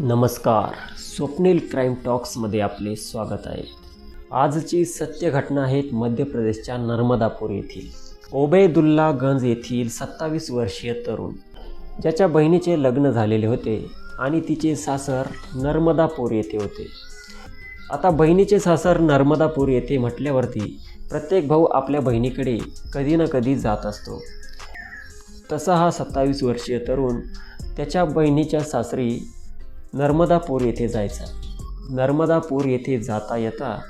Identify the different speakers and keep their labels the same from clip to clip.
Speaker 1: नमस्कार. स्वप्नील क्राईम टॉक्समध्ये आपले स्वागत आहे. आजची सत्य घटना आहेत मध्य प्रदेशच्या नर्मदापूर येथील. ओबेदुल्ला गंज येथील सत्तावीस वर्षीय तरुण. ज्याच्या बहिणीचे लग्न झालेले होते आणि तिचे सासर नर्मदापूर येथे होते. आता बहिणीचे सासर नर्मदापूर येथे म्हटल्यावरती प्रत्येक भाऊ आपल्या बहिणीकडे कधी ना कधी जात असतो. तसा हा सत्तावीस वर्षीय तरुण त्याच्या बहिणीच्या सासरी नर्मदापूर येथे जायचा. नर्मदापूर येथे जाता येता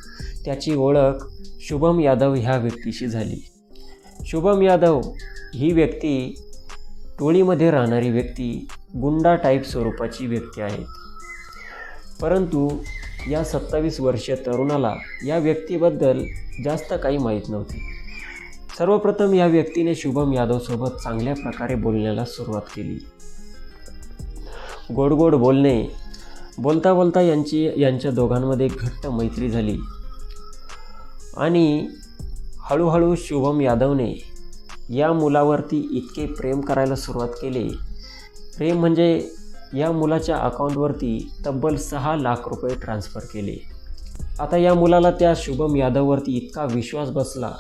Speaker 1: त्याची ओळख शुभम यादव ह्या व्यक्तीशी झाली. शुभम यादव ही व्यक्ती टोळीमध्ये राहणारी व्यक्ती गुंडा टाईप स्वरूपाची व्यक्ती आहे. परंतु या सत्तावीस वर्षीय तरुणाला या व्यक्तीबद्दल जास्त काही माहीत नव्हती. सर्वप्रथम या व्यक्तीने शुभम यादवसोबत चांगल्या प्रकारे बोलण्याला सुरुवात केली. गोड गोड बोलणे. बोलता बोलता यांची यांच्या दोघांमध्ये घट्ट मैत्री झाली. आणि हळूहळू शुभम यादवने या मुलावरती इतके प्रेम करायला सुरुवात केली. प्रेम म्हणजे या मुलाच्या अकाउंटवरती तब्बल सहा लाख रुपये ट्रान्स्फर केले. आता या मुलाला त्या शुभम यादववरती इतका विश्वास बसला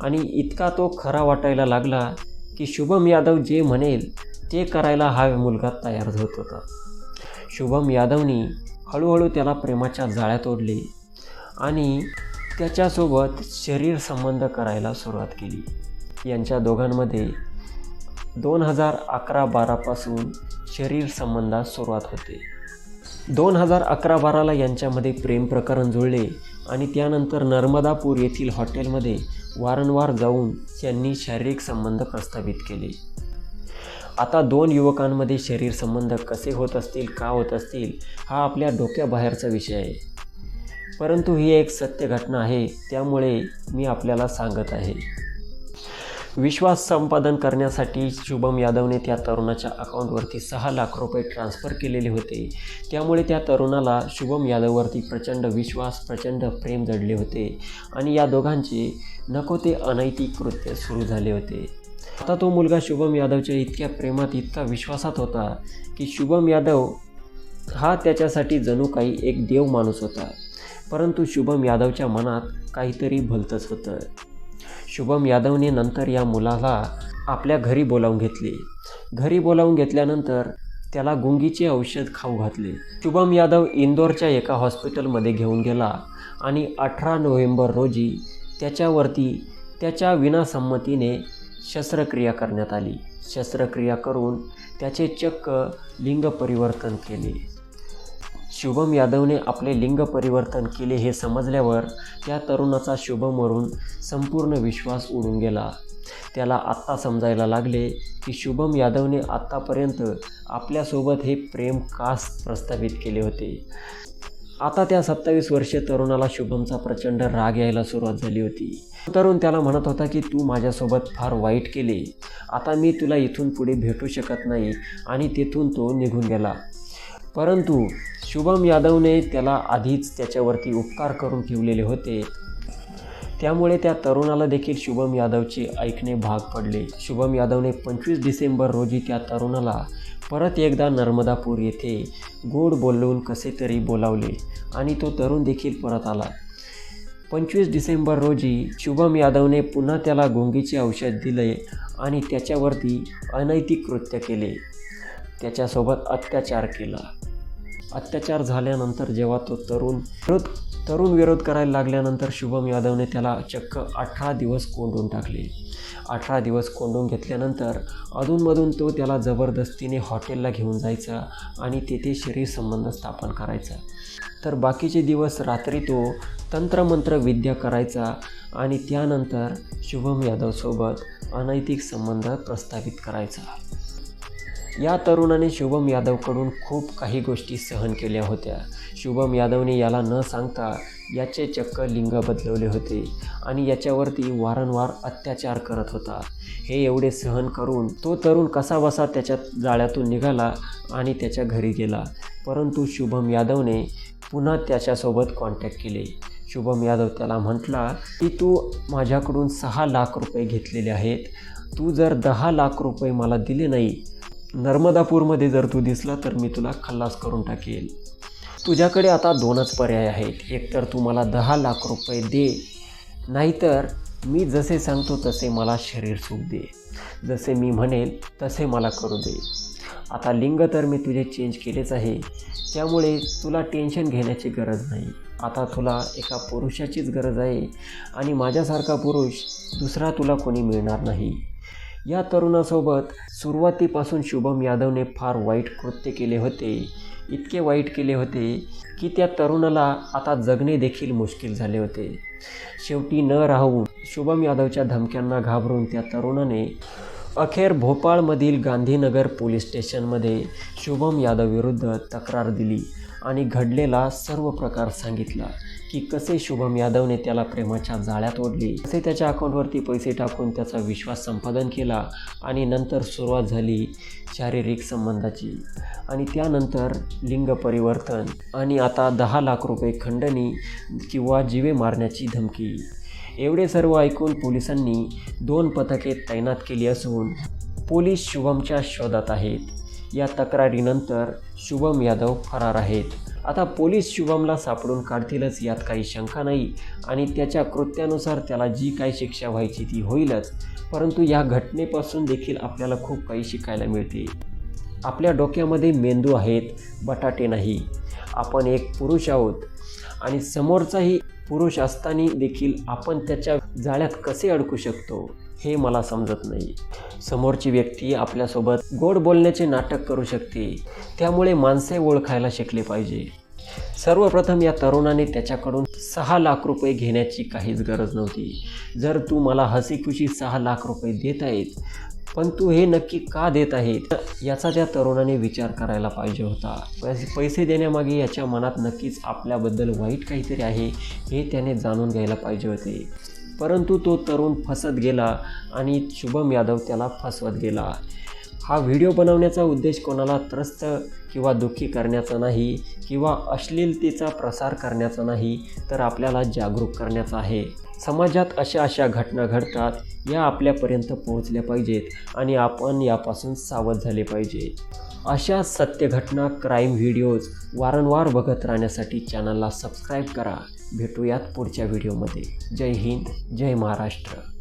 Speaker 1: आणि इतका तो खरा वाटायला लागला की शुभम यादव जे म्हणेल ते करायला हा मुलगा तयार होत होता. शुभम यादवनी हळूहळू त्याला प्रेमाच्या जाळ्यात ओढले आणि त्याच्यासोबत शरीर संबंध करायला सुरुवात केली. यांच्या दोघांमध्ये दोन हजार अकरा बारापासून शरीर संबंधास सुरुवात होते. दोन हजार अकरा बाराला यांच्यामध्ये प्रेम प्रकरण जुळले आणि त्यानंतर नर्मदापूर येथील हॉटेलमध्ये वारंवार जाऊन त्यांनी शारीरिक संबंध प्रस्थापित केले. आता दोन युवकांमध्ये शरीर संबंध कसे होत असतील का होत असतील हा आपल्या डोक्याबाहेरचा विषय आहे. परंतु ही एक सत्य घटना आहे त्यामुळे मी आपल्याला सांगत आहे. विश्वास संपादन करण्यासाठी शुभम यादवने त्या तरुणाच्या अकाउंटवरती सहा लाख रुपये ट्रान्स्फर केलेले होते. त्यामुळे त्या तरुणाला शुभम यादववरती प्रचंड विश्वास प्रचंड प्रेम जडले होते आणि या दोघांचे नको ते अनैतिक कृत्य सुरू झाले होते. आता तो मुलगा शुभम यादवच्या इतक्या प्रेमात इतका विश्वासात होता की शुभम यादव हा त्याच्यासाठी जणू काही एक देव माणूस होता. परंतु शुभम यादवच्या मनात काहीतरी भलतंच होतं. शुभम यादवने नंतर या मुलाला आपल्या घरी बोलावून घेतले. घरी बोलावून घेतल्यानंतर त्याला गुंगीचे औषध खाऊ घातले. शुभम यादव इंदोरच्या एका हॉस्पिटलमध्ये घेऊन गेला आणि अठरा नोव्हेंबर रोजी त्याच्यावरती त्याच्या विनासंमतीने शस्त्रक्रिया करण्यात आली. शस्त्रक्रिया करून त्याचे चक्क लिंग परिवर्तन केले. शुभम यादवने आपले लिंग परिवर्तन केले हे समजल्यावर त्या तरुणाचा शुभमवरून संपूर्ण विश्वास उडून गेला. त्याला आत्ता समजायला लागले की शुभम यादवने आत्तापर्यंत आपल्यासोबत हे प्रेम कास प्रस्थापित केले होते? आता त्या सत्तावीस वर्षीय तरुणाला शुभमचा प्रचंड राग यायला सुरुवात झाली होती. तरुण त्याला म्हणत होता की तू माझ्यासोबत फार वाईट केले. आता मी तुला इथून पुढे भेटू शकत नाही. आणि तेथून तो निघून गेला. परंतु शुभम यादवने त्याला आधीच त्याच्यावरती उपकार करून ठेवलेले होते. त्यामुळे त्या तरुणाला देखील शुभम यादवचे ऐकणे भाग पडले. शुभम यादवने पंचवीस डिसेंबर रोजी त्या तरुणाला परत एकदा नर्मदापूर येथे गोड बोलवून कसे तरी बोलावले आणि तो तरुण देखील परत आला. पंचवीस डिसेंबर रोजी शुभम यादवने पुन्हा त्याला गोंगीचे औषध दिले आणि त्याच्यावरती अनैतिक कृत्य केले. त्याच्यासोबत अत्याचार केला. अत्याचार झाल्यानंतर जेव्हा तो तरुण विरोध तरुण विरोध करायला लागल्यानंतर शुभम यादवने त्याला चक्क अठरा दिवस कोंडून टाकले. अठरा दिवस कोंडून घेतल्यानंतर अधूनमधून तो त्याला जबरदस्तीने हॉटेलला घेऊन जायचा आणि तेथे शरीर संबंध स्थापन करायचा. तर बाकीचे दिवस रात्री तो तंत्रमंत्र विद्या करायचा आणि त्यानंतर शुभम यादवसोबत अनैतिक संबंध प्रस्थापित करायचा. या तरुणाने शुभम यादवकडून खूप काही गोष्टी सहन केल्या होत्या. शुभम यादवने याला न सांगता याचे चक्क लिंग बदलवले होते आणि याच्यावरती वारंवार अत्याचार करत होता. हे एवढे सहन करून तो तरुण कसा बसा त्याच्या जाळ्यातून निघाला आणि त्याच्या घरी गेला. परंतु शुभम यादवने पुन्हा त्याच्यासोबत कॉन्टॅक्ट केले. शुभम यादव त्याला म्हटला की तू माझ्याकडून सहा लाख रुपये घेतलेले आहेत. तू जर दहा लाख रुपये मला दिले नाही नर्मदापूरमध्ये जर तू दिसला तर मी तुला खल्लास करून टाकेल. तुझ्याकडे आता दोनच पर्याय आहेत. एकतर तू मला दहा लाख रुपये दे नाहीतर मी जसे सांगतो तसे मला शरीर सुख दे. जसे मी म्हणेल तसे मला करू दे. आता लिंग तर मी तुझे चेंज केलेच आहे. त्यामुळे तुला टेन्शन घेण्याची गरज नाही. आता तुला एका पुरुषाचीच गरज आहे आणि माझ्यासारखा पुरुष दुसरा तुला कोणी मिळणार नाही. या तरुणासोबत सुरुवातीपासून शुभम यादवने फार वाईट कृत्य केले होते इतके वाईट केले होते की त्या तरुणाला आता जगणे देखील मुश्किल झाले होते. शेवटी न राहून शुभम यादवच्या धमक्यांना घाबरून त्या तरुणाने अखेर भोपाळमधील गांधीनगर पोलीस स्टेशनमध्ये शुभम यादव विरुद्ध तक्रार दिली आणि घडलेला सर्व प्रकार सांगितला. की कसे शुभम यादवने त्याला प्रेमाच्या जाळ्यात ओढले. कसे त्याच्या अकाउंटवरती पैसे टाकून त्याचा विश्वास संपादन केला आणि नंतर सुरुवात झाली शारीरिक संबंधाची. आणि त्यानंतर लिंग परिवर्तन आणि आता दहा लाख रुपये खंडणी किंवा जीवे मारण्याची धमकी. एवढे सर्व ऐकून पोलिसांनी दोन पथके तैनात केली असून पोलीस शुभमच्या शोधात आहेत. या तक्रारीनंतर शुभम यादव फरार आहेत. आता पोलीस शुभमला सापडून काढतीलच यात काही शंका नाही आणि त्याच्या कृत्यानुसार त्याला जी काही शिक्षा व्हायची ती होईलच. परंतु या घटनेपासून देखील आपल्याला खूप काही शिकायला मिळते. आपल्या डोक्यामध्ये मेंदू आहेत बटाटे नाही. आपण एक पुरुष आहोत आणि समोरचाही पुरुष असताना देखील आपण त्याच्या जाळ्यात कसे अडकू शकतो? हे मला समजत नाही. समोरची व्यक्ती आपल्यासोबत गोड बोलण्याचे नाटक करू शकते. त्यामुळे माणसे ओळखायला शिकले पाहिजे. सर्वप्रथम या तरुणाने त्याच्याकडून सहा लाख रुपये घेण्याची काहीच गरज नव्हती. जर तू मला हसीखुशी सहा लाख रुपये देत आहेत पण तू हे नक्की का देत आहे याचा त्या तरुणाने विचार करायला पाहिजे होता. पैसे पैसे देण्यामागे याच्या मनात नक्कीच आपल्याबद्दल वाईट काहीतरी आहे हे त्याने जाणून घ्यायला पाहिजे होते. परंतु तो तरुण फसत गेला आणि शुभम यादव त्याला फसवत गेला. हा व्हिडिओ बनवण्याचा उद्देश कोणाला त्रस्त किंवा दुःखी करण्याचा नाही किंवा अश्लीलतेचा प्रसार करण्याचा नाही तर आपल्याला जागरूक करण्याचा आहे. समाजात अशा अशा घटना घडतात या आपल्यापर्यंत पोहोचल्या पाहिजेत आणि आपण यापासून सावध झाले पाहिजे. अशा सत्य घटना क्राईम व्हिडिओज वारंवार बघत राहण्यासाठी चॅनलला सबस्क्राईब करा. भेटूयात पुढच्या व्हिडिओमध्ये. जय हिंद जय महाराष्ट्र.